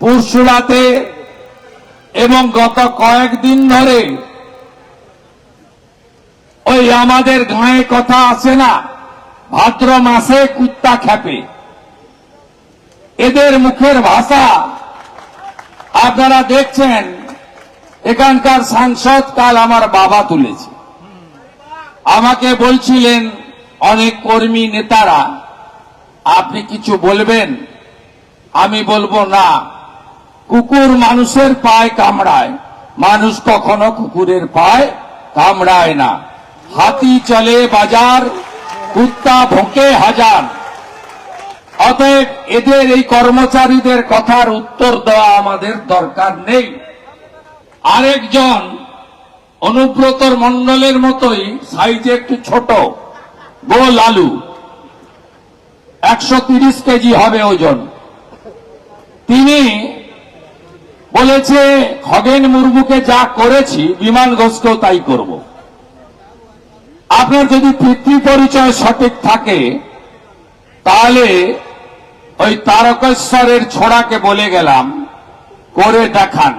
পুরসুরাতে এবং গত কয়েকদিন ধরে ওই আমাদের গায়ে কথা আছে না? ভাদ্র মাসে কুত্তা খেপে এদের মুখের ভাষা আপনারা দেখছেন, এখানকার সাংসদ কাল আমার বাবা তুলেছে। আমাকে বলছিলেন, অনেক কর্মী নেতারা, আপনি কিছু বলবেন? আমি বলব, না। কুকুর মানুষের পায় কামড়ায়। মানুষ কখনো কুকুরের পায় কামড়ায় না। হাতি চলে বাজার, কুত্তা ভোকে হাজার। অতএব এদের এই কর্মচারীদের কথার উত্তর দেওয়া আমাদের দরকার নেই। আরেকজন অনুব্রতর মন্ডলের মতোই সাইজে একটু ছোট গোল আলু একশো কেজি হবে ওজন। তিনি বলেছে, খগেন মুর্মুকে যা করেছি, বিমান ঘোষকেও তাই করব। আপনার যদি পিতৃ পরিচয় সঠিক থাকে, তাহলে ওই তারকেশ্বরের ছোড়াকে বলে গেলাম, করে দেখান।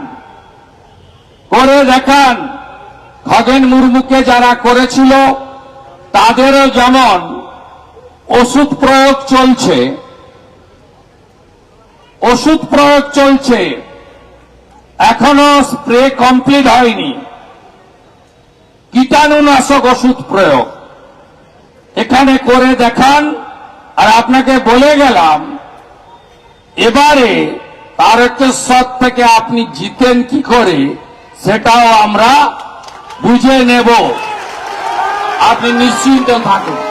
করে দেখান, খগেন মুর্মুকে যারা করেছিল, তাদেরও যেমন ওষুধ প্রয়োগ চলছে, ওষুধ প্রয়োগ চলছে এখনও স্প্রে কমপ্লিট হয়নি। কীটাণুনাশক ওষুধ প্রয়োগ। এখানে করে দেখান, আর আপনাকে বলে গেলাম, এবারে তারকেশ্বর থেকে আপনি জিতেন কি করে, সেটাও আমরা বুঝে নেব। আপনি নিশ্চিন্ত থাকুন।